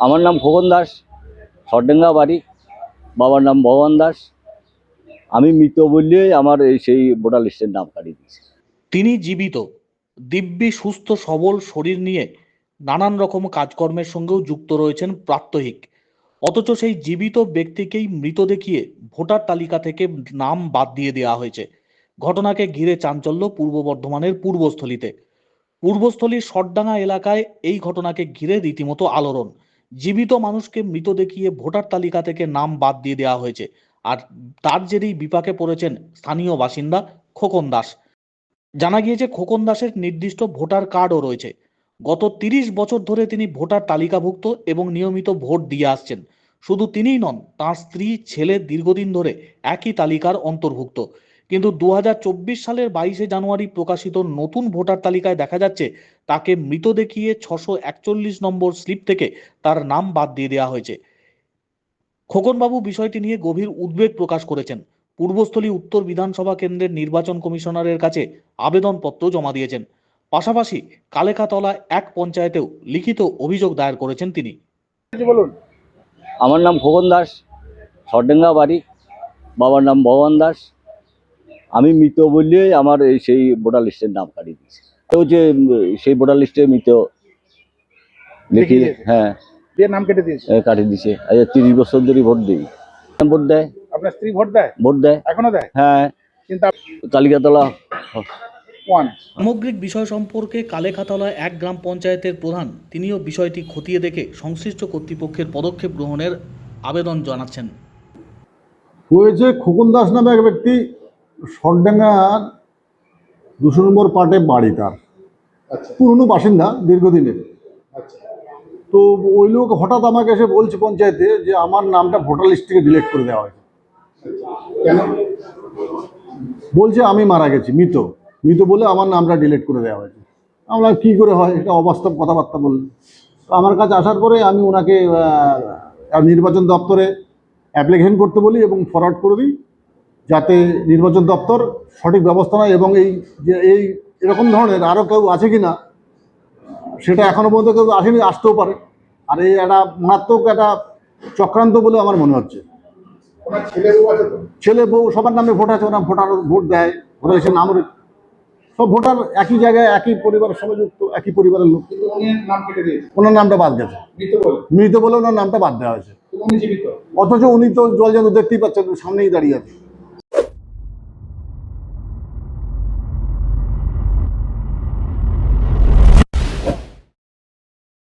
আমার নাম খোকন দাস, সরডেঙ্গা বাড়ি। বাবার নাম ভগবান দাস। আমি মৃত বললে আমার এই সেই ভোটার লিস্টের নাম কাটিয়ে দিয়েছে। তিনি জীবিত, দিব্যি, সুস্থ, সবল শরীর নিয়ে নানান রকম কাজকর্মের সঙ্গেও যুক্ত রয়েছেন প্রাত্যহিক। অথচ সেই জীবিত ব্যক্তিকেই মৃত দেখিয়ে ভোটার তালিকা থেকে নাম বাদ দিয়ে দেওয়া হয়েছে। ঘটনাকে ঘিরে চাঞ্চল্য পূর্ব বর্ধমানের পূর্বস্থলীতে। পূর্বস্থলীর সরডাঙ্গা এলাকায় এই ঘটনাকে ঘিরে রীতিমতো আলোড়ন। জীবিত মানুষকে মৃত দেখিয়ে ভোটার তালিকা থেকে নাম বাদ দিয়ে দেওয়া হয়েছে। আর তার জেরেই বিপাকে পড়েছেন স্থানীয় বাসিন্দা খোকন দাস। জানা গিয়েছে, খোকন দাসের নির্দিষ্ট ভোটার কার্ডও রয়েছে। গত তিরিশ বছর ধরে তিনি ভোটার তালিকাভুক্ত এবং নিয়মিত ভোট দিয়ে আসছেন। শুধু তিনিই নন, তার স্ত্রী, ছেলে দীর্ঘদিন ধরে একই তালিকার অন্তর্ভুক্ত। কিন্তু দু হাজার চব্বিশ সালের বাইশে জানুয়ারি প্রকাশিত নতুন ভোটার তালিকায় দেখা যাচ্ছে তাকে মৃত দেখিয়ে ছশো একচল্লিশ নম্বর স্লিপ থেকে তার নাম বাদ দিয়ে দেওয়া হয়েছে। খোকনবাবু বিষয়টি নিয়ে গভীর উদ্বেগ প্রকাশ করেছেন। পূর্বস্থলী উত্তর বিধানসভা কেন্দ্রের নির্বাচন কমিশনারের কাছে আবেদনপত্র জমা দিয়েছেন। পাশাপাশি কালেখাতলা এক পঞ্চায়েতেও লিখিত অভিযোগ দায়ের করেছেন তিনি। বলুন। আমার নাম খোকন দাস সরডেঙ্গা বাড়ি বাবার নাম ভগবান দাস। আমি মৃত বললে আমার এই সেই ভোটার লিস্টের নাম কাটিয়ে দিয়েছে। তো যে সেই ভোটার লিস্টে মৃত লিখি হ্যাঁ। দিয়ে নাম কেটে দিয়েছে? কাটিয়ে দিছে আজ তিরিশ বছর ধরে ভোট দিই। ভোট দেয়? আপনার স্ত্রী ভোট দেয়? ভোট দেয়। এখনও দেয়? হ্যাঁ। কিন্তু তালিকাতলা ওয়ান। সামগ্রিক বিষয় সম্পর্কে কালেখাতলা এক গ্রাম পঞ্চায়েতের প্রধান তিনিও বিষয়টি খতিয়ে দেখে সংশ্লিষ্ট কর্তৃপক্ষের পদক্ষেপ গ্রহণের আবেদন জানাচ্ছেন। হয়েছে খোকন দাস নামে এক ব্যক্তি সরডাঙ্গার দুশো নম্বর পার্টে বাড়ি তার। আচ্ছা। পুরনো বাসিন্দা দীর্ঘদিনের। আচ্ছা। তো ওই লোক হঠাৎ আমাকে এসে বলছে পঞ্চায়েতে যে আমার নামটা ভোটার লিস্ট থেকে ডিলিট করে দেওয়া হয়েছে। কেন? বলছে আমি মারা গেছি মৃত। মৃত বলে আমার নামটা ডিলেট করে দেওয়া হয়েছে। আমরা কি করে হয় এটা অবাস্তব কথাবার্তা বললেন তো আমার কাছে আসার পরে আমি ওনাকে নির্বাচন দপ্তরে অ্যাপ্লিকেশন করতে বলি এবং ফরওয়ার্ড করে দিই। যাতে নির্বাচন দপ্তর সঠিক ব্যবস্থা নেয় এবং এই যে এই এরকম ধরনের আরও কেউ আছে কি না সেটা এখনও পর্যন্ত কেউ আসেনি, আসতেও পারে। আর এই একটা মারাত্মক একটা চক্রান্ত বলে আমার মনে হচ্ছে। ছেলে বউ সবার নামে ভোট আছে, ওরা ভোটার ভোট দেয় ভোটার এসে নাম সব ভোটার একই জায়গায়, একই পরিবারের সঙ্গে যুক্ত, একই পরিবারের লোক। ওনার নামটা বাদ গেছে। মৃত বলে ওনার নামটা বাদ দেওয়া হয়েছে। অথচ উনি তো জল যেন দেখতেই পাচ্ছেন, সামনেই দাঁড়িয়ে আছে।